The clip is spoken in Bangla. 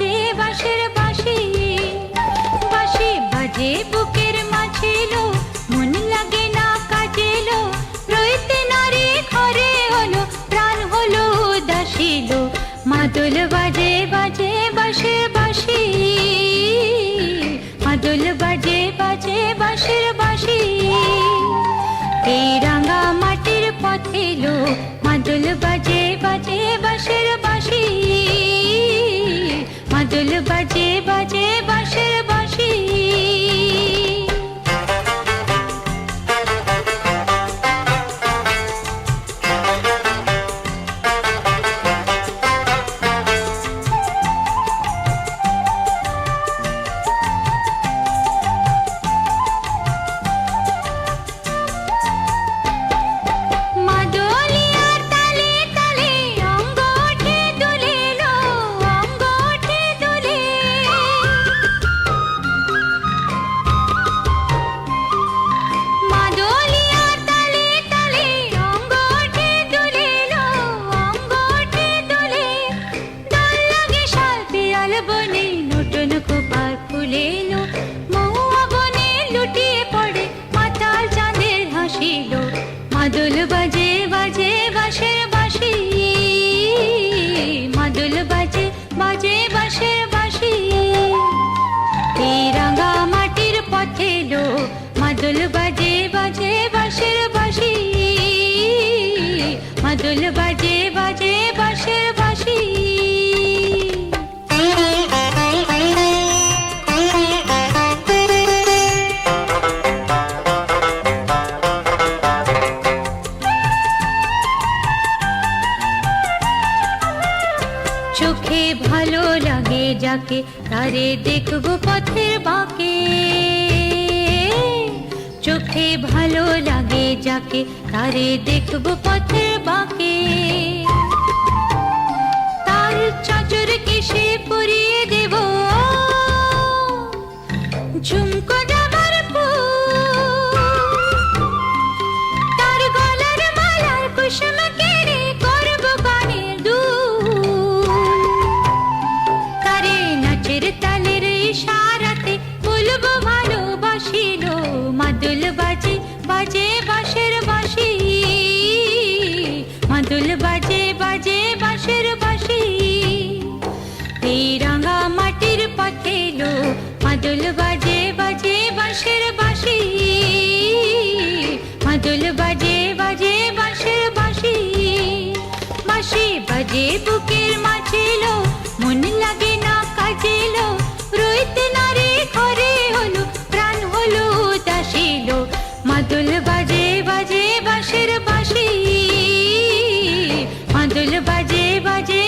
বাজে বাঁশের বাঁশি বাঁশি বাজে বুকের মাঝে মন লাগে না কাজে লো। রইতে নারী ঘরে হলো, প্রাণ হলো উদাসী লো। মাদল বাজে বাজে বাঁশের বাঁশি, মাদল বাজে বাজে বাঁশের বাঁশি। এই রাঙা মাটির পথে লো, মাদল বাজে বাজে বাঁশের বাঁশি। মাদল বাজে বাজে মাদল বাজে বাজে, বাঁশের বাঁশি। মাদল বাজে বাজে, বাঁশের বাঁশি। চোখে ভালো লাগে যাকে, তারে দেখব পথের বাঁকে। চোখে ভালো লাগে যাকে তারে দেখব পথে বাকে। তার চাচর কেসে পরিয়ে দেব। ঝুমকো রাঙা মাটির পথে লো। মাদল বাজে বাজে বাঁশের বাঁশি। মাদল বাজে বাজে বাঁশের বাঁশি। বাঁশি বাজে বুকের মাঝে লো। মন লাগে না কাজেলো রইতে না রে ঘরে হলো, প্রাণ হলো উদাসী লো। মাদল বাজে বাজে বাঁশের বাঁশি। মাদল বাজে বাজে